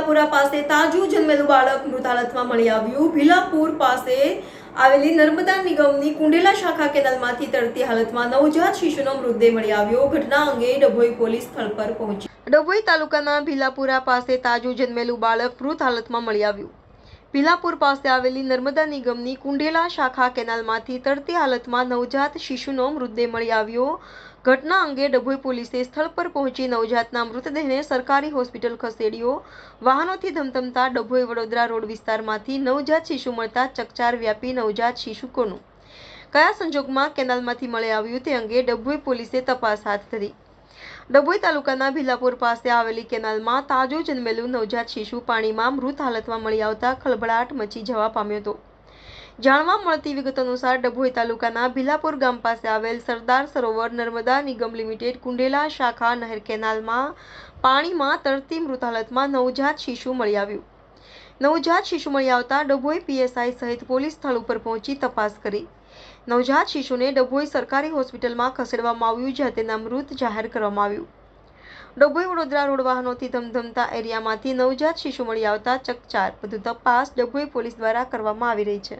ભીલાપુરા પાસે તાજું જન્મેલું બાળક મૃત હાલતમાં મળી આવ્યું. ભીલાપુર પાસે આવેલી નર્મદા નિગમની કુંડેલા શાખા કેનાલમાંથી તરતી હાલતમાં નવજાત શિશુનો મૃતદેહ મળી આવ્યો. ઘટના અંગે ડભોઈ પોલીસ સ્થળ પર પહોંચી. ડભોઈ તાલુકાના ભીલાપુરા પાસે તાજું જન્મેલું બાળક મૃત હાલતમાં મળી આવ્યું. ભીલાપુર પાસે આવેલી નર્મદા નિગમની કુંડેલા શાખા કેનાલમાંથી તરતી હાલતમાં નવજાત શિશુનો મૃતદેહ મળી આવ્યો. ઘટના અંગે ડભોઈ પોલીસે સ્થળ પર પહોંચી નવજાતના મૃતદેહને સરકારી હોસ્પિટલ ખસેડ્યો. વાહનોથી ધમધમતા ડભોઈ વડોદરા રોડ વિસ્તારમાંથી નવજાત શિશુ મળતા ચકચાર વ્યાપી નવજાત શિશુ કોનું કયા સંજોગમાં કેનાલમાંથી મળી આવ્યું તે અંગે ડભોઈ પોલીસે તપાસ હાથ ધરી. ડભોઈ તાલુકાના ભીલાપુર પાસે આવેલી કેનાલમાં તાજો જન્મેલું નવજાત શિશુ પાણીમાં મૃત હાલતમાં મળી આવતા ખળભળાટ મચી જવા પામ્યો હતો. જાણવા મળતી વિગત અનુસાર ડભોઈ તાલુકાના ભીલાપુર ગામ પાસે આવેલ સરદાર સરોવર નર્મદા નિગમ લિમિટેડ કુંડેલા શાખા નહેર કેનાલમાં પાણીમાં તરતી મૃત હાલતમાં નવજાત શિશુ મળી આવ્યું. નવજાત શિશુ મળી આવતા ડભોઈ પીએસઆઈ સહિત પોલીસ સ્થળ ઉપર પહોંચી તપાસ કરી. નવજાત શિશુને ડભોઈ સરકારી હોસ્પિટલમાં ખસેડવામાં આવ્યું, જ્યાં તેના મૃત જાહેર કરવામાં આવ્યું. ડભોઈ વડોદરા રોડ વાહનોથી ધમધમતા એરિયામાંથી નવજાત શિશુ મળી આવતા ચકચાર વધુ તપાસ ડભોઈ પોલીસ દ્વારા કરવામાં આવી રહી છે.